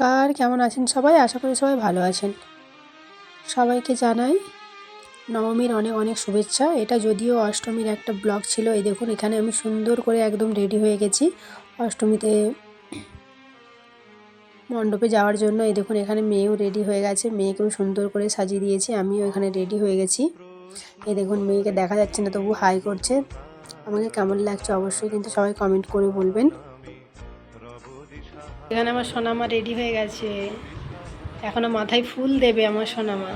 নমস্কার, কেমন আছেন সবাই? আশা করি সবাই ভালো আছেন। সবাইকে জানাই নবমীর অনেক অনেক শুভেচ্ছা। এটা যদিও অষ্টমীর একটা ব্লগ ছিল, এই দেখুন এখানে আমি সুন্দর করে একদম রেডি হয়ে গেছি অষ্টমীতে মণ্ডপে যাওয়ার জন্য। এই দেখুন এখানে মেয়েও রেডি হয়ে গেছে, মেয়েকেও সুন্দর করে সাজিয়ে দিয়েছি, আমিও এখানে রেডি হয়ে গেছি। এই দেখুন মেয়েকে দেখা যাচ্ছে না, তবু হাই করছে। আমাকে কেমন লাগছে অবশ্যই কিন্তু সবাই কমেন্ট করে বলবেন। এখানে আমার সোনামা রেডি হয়ে গেছে। এখনও মাথায় ফুল দেবে আমার সোনামা।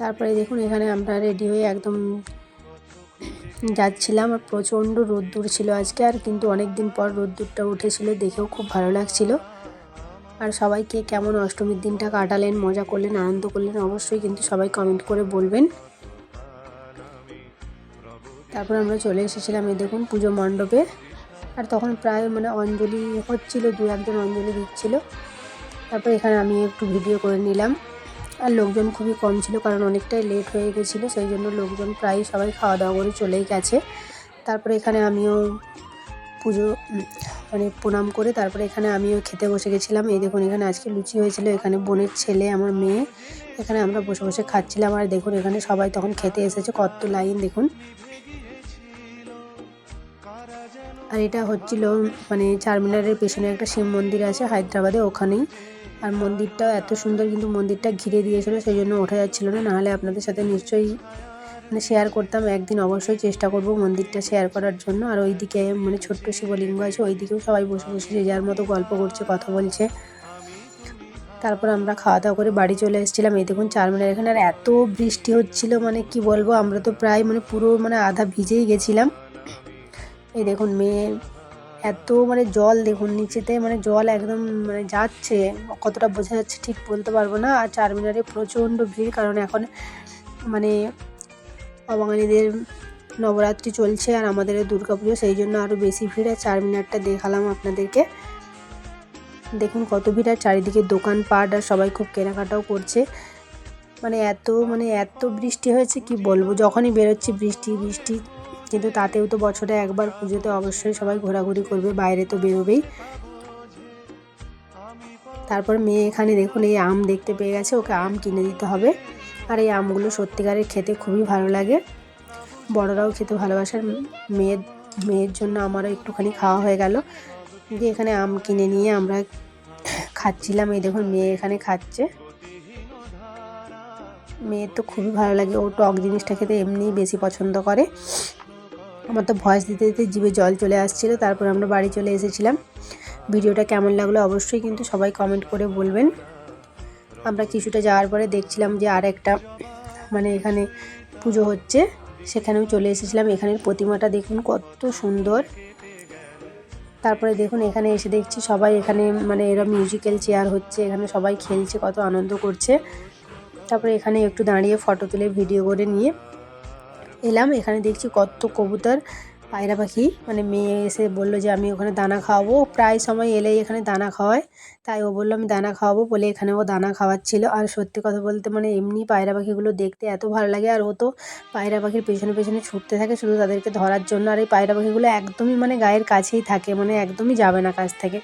তারপরে দেখুন, এখানে আমরা রেডি হয়ে একদম যাচ্ছিলাম। আর প্রচণ্ড রোদ্দুর ছিল আজকে আর, কিন্তু অনেক দিন পর রোদ্দুরটা উঠেছিল, দেখেও খুব ভালো লাগছিল। আর সবাইকে কেমন অষ্টমীর দিনটা কাটালেন, মজা করলেন, আনন্দ করলেন, অবশ্যই কিন্তু সবাই কমেন্ট করে বলবেন। তারপর আমরা চলে এসেছিলাম এই দেখুন পুজো মণ্ডপে। আর তখন প্রায় মানে অঞ্জলি হচ্ছিল দু একজন অঞ্জলি দিচ্ছিল। তারপর এখানে আমি একটু ভিডিও করে নিলাম। আর লোকজন খুবই কম ছিল কারণ অনেকটাই লেট হয়ে গেছিল, সেই জন্য লোকজন প্রায় সবাই খাওয়া দাওয়া করে চলেই গেছে। তারপরে এখানে আমিও পুজো মানে প্রণাম করে তারপরে এখানে আমিও খেতে বসে গেছিলাম। এই দেখুন, এখানে আজকে লুচি হয়েছিল, এখানে বোনের ছেলে, আমার মেয়ে। এখানে আমরা বসে বসে খাচ্ছিলাম। আর দেখুন, এখানে সবাই তখন খেতে এসেছে, কত লাইন দেখুন। আর এটা হচ্ছিল মানে চারমিনারের পেছনে একটা শিব মন্দির আছে হায়দ্রাবাদে ওখানেই। আর মন্দিরটা এত সুন্দর কিন্তু মন্দিরটা ঘিরে দিয়েছিল সেই জন্য ওঠা যাচ্ছিল না। নাহলে আপনাদের সাথে নিশ্চয়ই মানে শেয়ার করতাম। একদিন অবশ্যই চেষ্টা করব মন্দিরটা শেয়ার করার জন্য। আর ওইদিকে মানে ছোট্ট শিবলিঙ্গ আছে ওই দিকেও সবাই বসে বসে যে যার মতো গল্প করছে, কথা বলছে। তারপর আমরা খাওয়া দাওয়া করে বাড়ি চলে এসেছিলাম। এই দেখুন চারমিনার এখানে। আর এত বৃষ্টি হচ্ছিল মানে কি বলব? আমরা তো প্রায় মানে পুরো মানে আধা ভিজেই গেছিলাম। এই দেখুন মেয়ে এত মানে জল দেখুন, নিচেতে মানে জল একদম মানে যাচ্ছে, কতটা বোঝা যাচ্ছে ঠিক বলতে পারব না। আর চারমিনারে প্রচণ্ড ভিড়, কারণ এখন মানে অবাঙালিদের নবরাত্রি চলছে আর আমাদের পুজো সেই জন্য আরও বেশি ভিড়। আর চারমিনারটা দেখালাম আপনাদেরকে। দেখুন কত ভিড়, আর চারিদিকে দোকানপাট আর সবাই খুব কেনাকাটাও করছে। মানে এত মানে এত বৃষ্টি হয়েছে, কি বলব? যখনই বেরোচ্ছি বৃষ্টি বৃষ্টি কিন্তু তাতেও তো বছরে একবার পুজোতে অবশ্যই সবাই ঘোরাঘুরি করবে, বাইরে তো বেরোবেই। তারপর মেয়ে এখানে দেখুন, এই আম দেখতে পেয়ে গেছে, ওকে আম কিনে দিতে হবে। আর এই আমগুলো সত্যিকারের খেতে খুবই ভালো লাগে। বড়রাও খেতে ভালোবাসার মেয়ের মেয়ের জন্য আমারও একটুখানি খাওয়া হয়ে গেল। দিয়ে এখানে আম কিনে নিয়ে আমরা খাচ্ছিলাম। এই দেখুন, মেয়ে এখানে খাচ্ছে। মেয়ের তো খুবই ভালো লাগে। ও টক জিনিসটা খেতে এমনিই বেশি পছন্দ করে। আমার তো ভয়েস দিতে দিতে জিভে জল চলে আসছিল, তারপর আমরা বাড়ি চলে এসেছিলাম। ভিডিওটা কেমন লাগল অবশ্যই কিন্তু সবাই কমেন্ট করে বলবেন। আমরা কিছুটা যাওয়ার পরে দেখছিলাম যে আর একটা মানে এখানে পুজো হচ্ছে, সেখানেও চলে এসেছিলাম। এখানের প্রতিমাটা দেখুন কত সুন্দর। তারপরে দেখুন এখানে এসে দেখছি সবাই এখানে মানে এরা মিউজিক্যাল চেয়ার হচ্ছে, এখানে সবাই খেলছে, কত আনন্দ করছে। তারপরে এখানে একটু দাঁড়িয়ে ফটো তুলে ভিডিও করে নিয়ে এলাম, এখানে দেখছি কত কবুতর, পায়রা পাখি। মানে মেয়ে এসে বলল যে, আমি ওখানে দানা খাওয়াবো। প্রায় সময় এলেই এখানে দানা খাওয়ায়। তাই ও বলল, আমি দানা খাওয়াবো বলে এখানে ও দানা খাওয়াচ্ছিল। আর সত্যি কথা বলতে মানে এমনি পায়রা পাখিগুলো দেখতে এত ভালো লাগে। আর ও তো পায়রা পাখির পেছনে পেছনে ছুটতে থাকে, শুধু তাদেরকে ধরার জন্য। আর এই পায়রা পাখিগুলো একদমই মানে গায়ের কাছেই থাকে মানে একদমই যাবে না কাছ থেকে।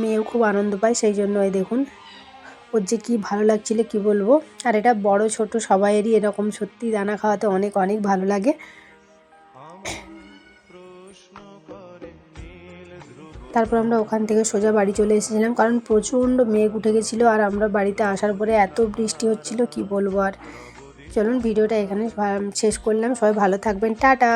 মেয়েও খুব আনন্দ পায়, সেই জন্য এই দেখুন। ওর যে কী ভালো লাগছিল কি বলব? আর এটা বড়, ছোট সবাইয়েরই এরকম সত্যি দানা খাওয়াতে অনেক অনেক ভালো লাগে। তারপর আমরা ওখান থেকে সোজা বাড়ি চলে এসেছিলাম, কারণ প্রচণ্ড মেঘ উঠে গেছিল আর আমরা বাড়িতে আসার পরে এত বৃষ্টি হচ্ছিল, কি বলব আর। চলুন, ভিডিওটা এখানে শেষ করলাম। সবাই ভালো থাকবেন। টাটা!